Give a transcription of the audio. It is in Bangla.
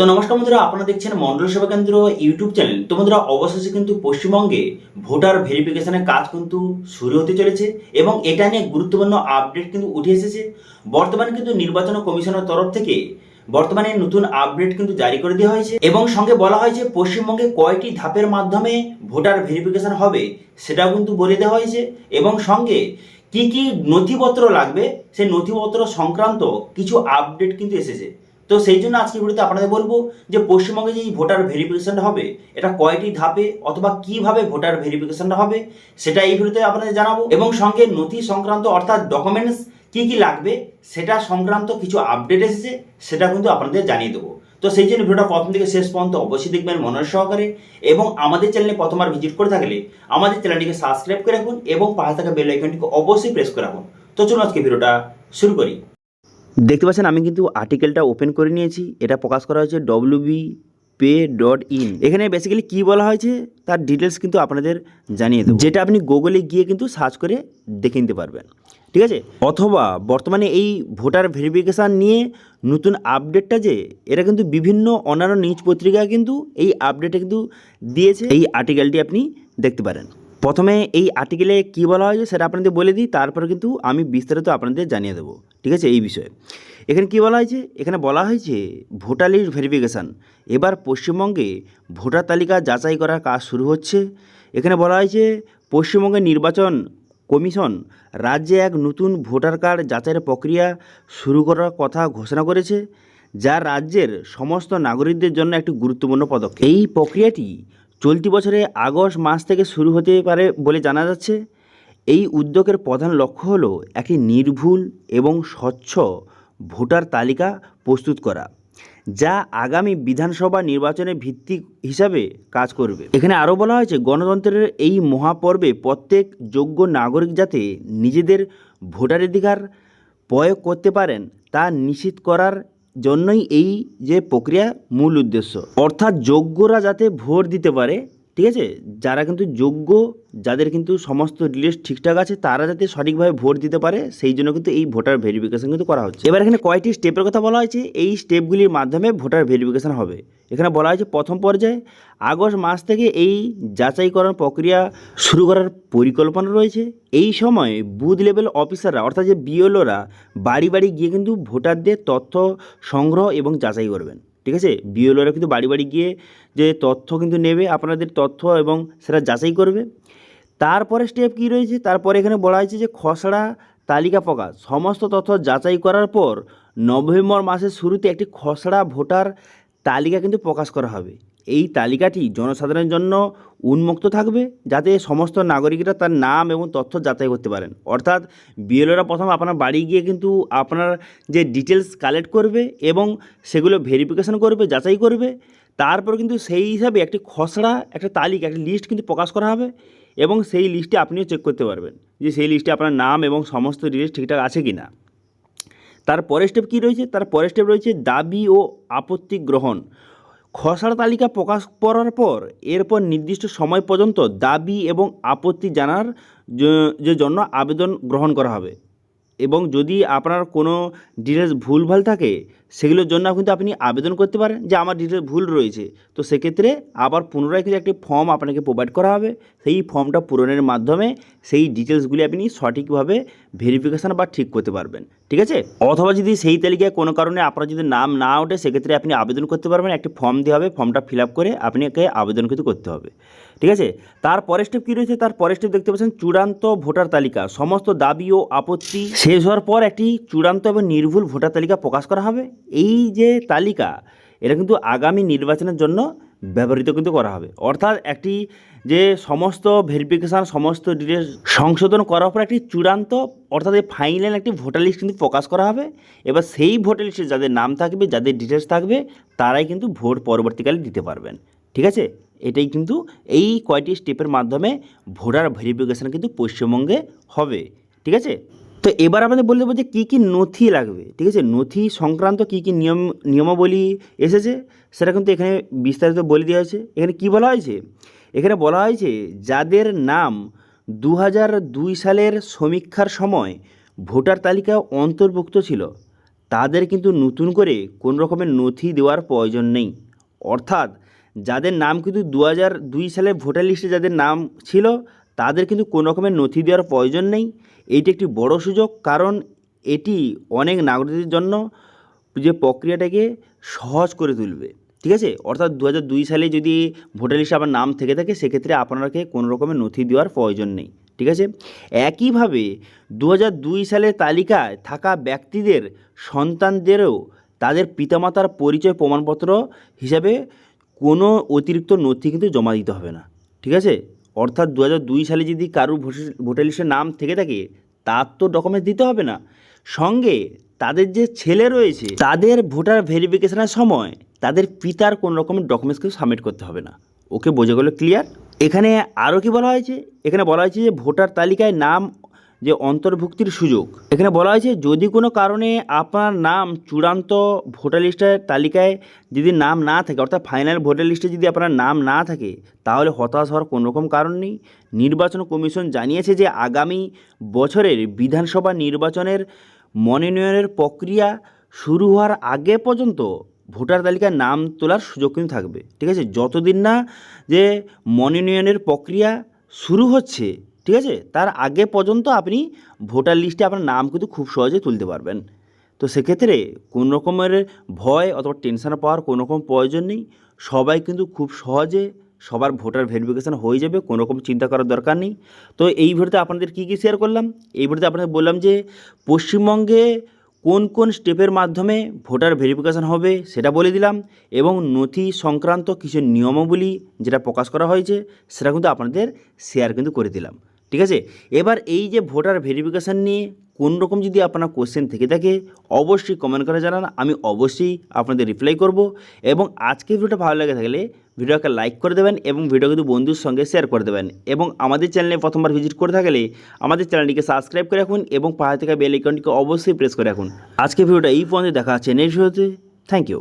তো নমস্কার বন্ধুরা, আপনারা দেখছেন মন্ডল সেবা কেন্দ্র ইউটিউব চ্যানেল। তো বন্ধুরা, অবশেষে কিন্তু পশ্চিমবঙ্গে ভোটার ভেরিফিকেশনের কাজ কিন্তু শুরু হতে চলেছে এবং এটা নিয়ে গুরুত্বপূর্ণ আপডেট কিন্তু উঠে এসেছে। বর্তমানে কিন্তু নির্বাচন কমিশনের তরফ থেকে বর্তমানে নতুন আপডেট কিন্তু জারি করে দেওয়া হয়েছে এবং সঙ্গে বলা হয়েছে পশ্চিমবঙ্গে কয়টি ধাপের মাধ্যমে ভোটার ভেরিফিকেশন হবে সেটাও কিন্তু বলে দেওয়া হয়েছে এবং সঙ্গে কি কি নথিপত্র লাগবে, সেই নথিপত্র সংক্রান্ত কিছু আপডেট কিন্তু এসেছে। তো সেই জন্য আজকে ভিডিওতে আপনাদের বলব যে পশ্চিমবঙ্গে যে ভোটার ভেরিফিকেশনটা হবে, এটা কয়টি ধাপে অথবা কীভাবে ভোটার ভেরিফিকেশনটা হবে, সেটা এই ভিডিওতে আপনাদের জানাব। এবং সঙ্গে নথি সংক্রান্ত অর্থাৎ ডকুমেন্টস কি কি লাগবে, সেটা সংক্রান্ত কিছু আপডেট এসেছে, সেটা কিন্তু আপনাদের জানিয়ে দেবো। তো সেই জন্য ভিডিওটা প্রথম থেকে শেষ পর্যন্ত অবশ্যই দেখবেন মনের সহকারে। এবং আমাদের চ্যানেলে প্রথমবার ভিজিট করে থাকলে আমাদের চ্যানেলটিকে সাবস্ক্রাইব করে রাখুন এবং পাশে থাকা বেল আইকনটিকে অবশ্যই প্রেস করে রাখুন। তো চলুন আজকে ভিডিওটা শুরু করি। দেখতে পাচ্ছেন, আমি কিন্তু আর্টিকেলটা ওপেন করে নিয়েছি। এটা প্রকাশ করা হয়েছে ডব্লিউবি পে ডট ইন এখানে বেসিক্যালি কী বলা হয়েছে, তার ডিটেলস কিন্তু আপনাদের জানিয়ে দেবো। যেটা আপনি গুগলে গিয়ে কিন্তু সার্চ করে দেখে নিতে পারবেন। ঠিক আছে? অথবা বর্তমানে এই ভোটার ভেরিফিকেশান নিয়ে নতুন আপডেটটা যে, এটা কিন্তু বিভিন্ন অন্যান্য নিউজ পত্রিকা কিন্তু এই আপডেটে কিন্তু দিয়েছে। এই আর্টিকেলটি আপনি দেখতে পারেন। প্রথমে এই আর্টিকেলে কী বলা হয়েছে সেটা আপনাদের বলে দিই, তারপরে কিন্তু আমি বিস্তারিত আপনাদের জানিয়ে দেবো। ঠিক আছে? এই বিষয়ে। এখানে কী বলা হয়েছে? এখানে বলা হয়েছে, ভোটার লিস্ট ভেরিফিকেশান এবার পশ্চিমবঙ্গে ভোটার তালিকা যাচাই করার কাজ শুরু হচ্ছে। এখানে বলা হয়েছে, পশ্চিমবঙ্গের নির্বাচন কমিশন রাজ্যে এক নতুন ভোটার কার্ড যাচাইয়ের প্রক্রিয়া শুরু করার কথা ঘোষণা করেছে, যা রাজ্যের সমস্ত নাগরিকদের জন্য একটি গুরুত্বপূর্ণ পদক্ষেপ। এই প্রক্রিয়াটি চলতি বছরে আগস্ট মাস থেকে শুরু হতে পারে বলে জানা যাচ্ছে। এই উদ্যোগের প্রধান লক্ষ্য হল একটি নির্ভুল এবং স্বচ্ছ ভোটার তালিকা প্রস্তুত করা, যা আগামী বিধানসভা নির্বাচনের ভিত্তি হিসাবে কাজ করবে। এখানে আরও বলা হয়েছে, গণতন্ত্রের এই মহাপর্বে প্রত্যেক যোগ্য নাগরিক যাতে নিজেদের ভোটাধিকার প্রয়োগ করতে পারেন, তা নিশ্চিত করার জন্যই এই যে প্রক্রিয়া মূল উদ্দেশ্য। অর্থাৎ যোগ্যরা যাতে ভোট দিতে পারে ঠিক আছে? যারা কিন্তু যোগ্য, যাদের কিন্তু সমস্ত ডিটেলস ঠিকঠাক আছে, তারা যাতে সঠিকভাবে ভোট দিতে পারে, সেই জন্য কিন্তু এই ভোটার ভেরিফিকেশন কিন্তু করা হচ্ছে। এবার এখানে কয়টি স্টেপের কথা বলা হয়েছে? এই স্টেপগুলির মাধ্যমে ভোটার ভেরিফিকেশন হবে। এখানে বলা হয়েছে, প্রথম পর্যায়ে, আগস্ট মাস থেকে এই যাচাইকরণ প্রক্রিয়া শুরু করার পরিকল্পনা রয়েছে। এই সময় বুথ লেভেল অফিসাররা অর্থাৎ যে বিএলওরা বাড়ি বাড়ি গিয়ে কিন্তু ভোটারদের তথ্য সংগ্রহ এবং যাচাই করবেন। ঠিক আছে? বিএলওরা কিন্তু বাড়ি বাড়ি গিয়ে যে তথ্য কিন্তু নেবে, আপনাদের তথ্য এবং সেটা যাচাই করবে। তারপরে স্টেপ কি রয়েছে? তারপরে এখানে বলা হয়েছে যে খসড়া তালিকা প্রকাশ। সমস্ত তথ্য যাচাই করার পর নভেম্বর মাসের শুরুতে একটি খসড়া ভোটার তালিকা কিন্তু প্রকাশ করা হবে। এই তালিকাটি জনসাধারণের জন্য উন্মুক্ত থাকবে যাতে সমস্ত নাগরিকরা তার নাম এবং তথ্য যাচাই করতে পারেন। অর্থাৎ বিএলওরা প্রথম আপনার বাড়ি গিয়ে কিন্তু আপনার যে ডিটেলস কালেক্ট করবে এবং সেগুলো ভেরিফিকেশন করবে, যাচাই করবে। তারপর কিন্তু সেই হিসাবে একটি খসড়া, একটা তালিকা, একটা লিস্ট কিন্তু প্রকাশ করা হবে এবং সেই লিস্টে আপনিও চেক করতে পারবেন যে সেই লিস্টে আপনার নাম এবং সমস্ত ডিটেলস ঠিকঠাক আছে কি না তার পরের স্টেপ কী রয়েছে? তার পরের স্টেপ রয়েছে দাবি ও আপত্তি গ্রহণ। খসড়া তালিকা প্রকাশ করার পর, এরপর নির্দিষ্ট সময় পর্যন্ত দাবি এবং আপত্তি জানার যে জন্য আবেদন গ্রহণ করা হবে। এবং যদি আপনার কোনো ডিটেলস ভুলভাল থাকে সেগুলোর জন্য কিন্তু আপনি আবেদন করতে পারেন যে আমার ডিটেল ভুল রয়েছে। তো সেক্ষেত্রে আবার পুনরায় কিন্তু একটি ফর্ম আপনাকে প্রোভাইড করা হবে। সেই ফর্মটা পূরণের মাধ্যমে সেই ডিটেলসগুলি আপনি সঠিকভাবে ভেরিফিকেশান বা ঠিক করতে পারবেন। ঠিক আছে? অথবা যদি সেই তালিকায় কোনো কারণে আপনার যদি নাম না ওঠে, সেক্ষেত্রে আপনি আবেদন করতে পারবেন। একটি ফর্ম দেওয়া হবে ফর্মটা ফিল করে আপনাকে আবেদন কিন্তু করতে হবে। ঠিক আছে? তার পরের স্টেপ কী রয়েছে? তার পরের স্টেপ দেখতে পাচ্ছেন চূড়ান্ত ভোটার তালিকা। সমস্ত দাবি ও আপত্তি শেষ হওয়ার পর একটি চূড়ান্ত এবং নির্ভুল ভোটার তালিকা প্রকাশ করা হবে। এই যে তালিকা, এটা কিন্তু আগামী নির্বাচনের জন্য ব্যবহৃত কিন্তু করা হবে। অর্থাৎ একটি যে সমস্ত ভেরিফিকেশান সমস্ত ডিটেলস সংশোধন করার পর একটি চূড়ান্ত, অর্থাৎ এই ফাইনাল একটি ভোটার লিস্ট কিন্তু প্রকাশ করা হবে। এবার সেই ভোটার লিস্টে যাদের নাম থাকবে, যাদের ডিটেলস থাকবে, তারাই কিন্তু ভোট পরবর্তীকালে দিতে পারবেন। ঠিক আছে? এটাই কিন্তু এই কয়টি স্টেপের মাধ্যমে ভোটার ভেরিফিকেশান কিন্তু পশ্চিমবঙ্গে হবে। ঠিক আছে? তো এবার আমাদের বলে দেবো যে কী কী নথি লাগবে, ঠিক আছে? নথি সংক্রান্ত কী কী নিয়ম, নিয়মাবলী এসেছে, সেটা কিন্তু এখানে বিস্তারিত বলে দেওয়া হয়েছে। এখানে কি বলা হয়েছে? এখানে বলা হয়েছে, যাদের নাম দু দুই সালের সমীক্ষার সময় ভোটার তালিকায় অন্তর্ভুক্ত ছিল, তাদের কিন্তু নতুন করে কোনো রকমের নথি দেওয়ার প্রয়োজন নেই। অর্থাৎ যাদের নাম কিন্তু দু দুই সালে ভোটার লিস্টে যাদের নাম ছিল তাদের কিন্তু কোনো রকমের নথি দেওয়ার প্রয়োজন নেই। এটি একটি বড় সুযোগ কারণ এটি অনেক নাগরিকদের জন্য যে প্রক্রিয়াটাকে সহজ করে তুলবে। ঠিক আছে? অর্থাৎ দু হাজার দুই সালে যদি ভোটার লিস্টে আপনার নাম থেকে থাকে, সেক্ষেত্রে আপনাকে কোনো রকমের নথি দেওয়ার প্রয়োজন নেই। ঠিক আছে? একইভাবে দু দুই সালের তালিকায় থাকা ব্যক্তিদের, সন্তানদেরও তাদের পিতামাতার পরিচয় প্রমাণপত্র হিসাবে কোনো অতিরিক্ত নথি কিন্তু জমা দিতে হবে না। ঠিক আছে? অর্থাৎ দু হাজার দুই সালে যদি কারুর ভোটার- ভোটার লিস্টে নাম থেকে থাকে, তার তো ডকুমেন্টস দিতে হবে না। সঙ্গে তাদের যে ছেলে রয়েছে, তাদের ভোটার ভেরিফিকেশনের সময় তাদের পিতার কোনো রকমের ডকুমেন্টস কিন্তু সাবমিট করতে হবে না। ওকে বোঝা গেলো ক্লিয়ার এখানে আরও কি বলা হয়েছে? এখানে বলা হয়েছে যে ভোটার তালিকায় নাম যে অন্তর্ভুক্তির সুযোগ। এখানে বলা হয়েছে, যদি কোনো কারণে আপনার নাম চূড়ান্ত ভোটার লিস্টের তালিকায় যদি নাম না থাকে, অর্থাৎ ফাইনাল ভোটার লিস্টে যদি আপনার নাম না থাকে, তাহলে হতাশ হওয়ার কোনো রকম কারণ নেই। নির্বাচন কমিশন জানিয়েছে যে আগামী বছরের বিধানসভা নির্বাচনের মনোনয়নের প্রক্রিয়া শুরু হওয়ার আগে পর্যন্ত ভোটার তালিকায় নাম তোলার সুযোগ কিন্তু থাকবে। ঠিক আছে? যতদিন না যে মনোনয়নের প্রক্রিয়া শুরু হচ্ছে ঠিক আছে? তার আগে পর্যন্ত আপনি ভোটার লিস্টে আপনার নাম কিন্তু খুব সহজে তুলতে পারবেন। তো সেক্ষেত্রে কোনো রকমের ভয় অথবা টেনশন পাওয়ার কোনো রকম প্রয়োজন নেই। সবাই কিন্তু খুব সহজে সবার ভোটার ভেরিফিকেশান হয়ে যাবে, কোনো রকম চিন্তা করার দরকার নেই। তো এই ভিডিওতে আপনাদের কী কী শেয়ার করলাম? এই ভিডিওতে আপনাদের বললাম যে পশ্চিমবঙ্গে কোন কোন স্টেপের মাধ্যমে ভোটার ভেরিফিকেশান হবে সেটা বলে দিলাম এবং নথি সংক্রান্ত কিছু নিয়মাবলী যেটা প্রকাশ করা হয়েছে সেটা কিন্তু আপনাদের শেয়ার কিন্তু করে দিলাম। ঠিক আছে? এবার এই যে ভোটার ভেরিফিকেশান নিয়ে কোন রকম যদি আপনার কোশ্চেন থেকে থাকে, অবশ্যই কমেন্ট করে জানান, আমি অবশ্যই আপনাদের রিপ্লাই করব এবং আজকে ভিডিওটা ভালো লেগে থাকলে ভিডিওকে লাইক করে দেবেন এবং ভিডিও কিন্তু বন্ধুর সঙ্গে শেয়ার করে দেবেন এবং আমাদের চ্যানেলে প্রথমবার ভিজিট করে থাকলে আমাদের চ্যানেলটিকে সাবস্ক্রাইব করে রাখুন এবং পাশে থাকা বেল আইকনটিকে অবশ্যই প্রেস করে রাখুন। আজকে ভিডিওটা এই পর্যন্ত দেখা হচ্ছে নেক্সট ভিডিওতে থ্যাংক ইউ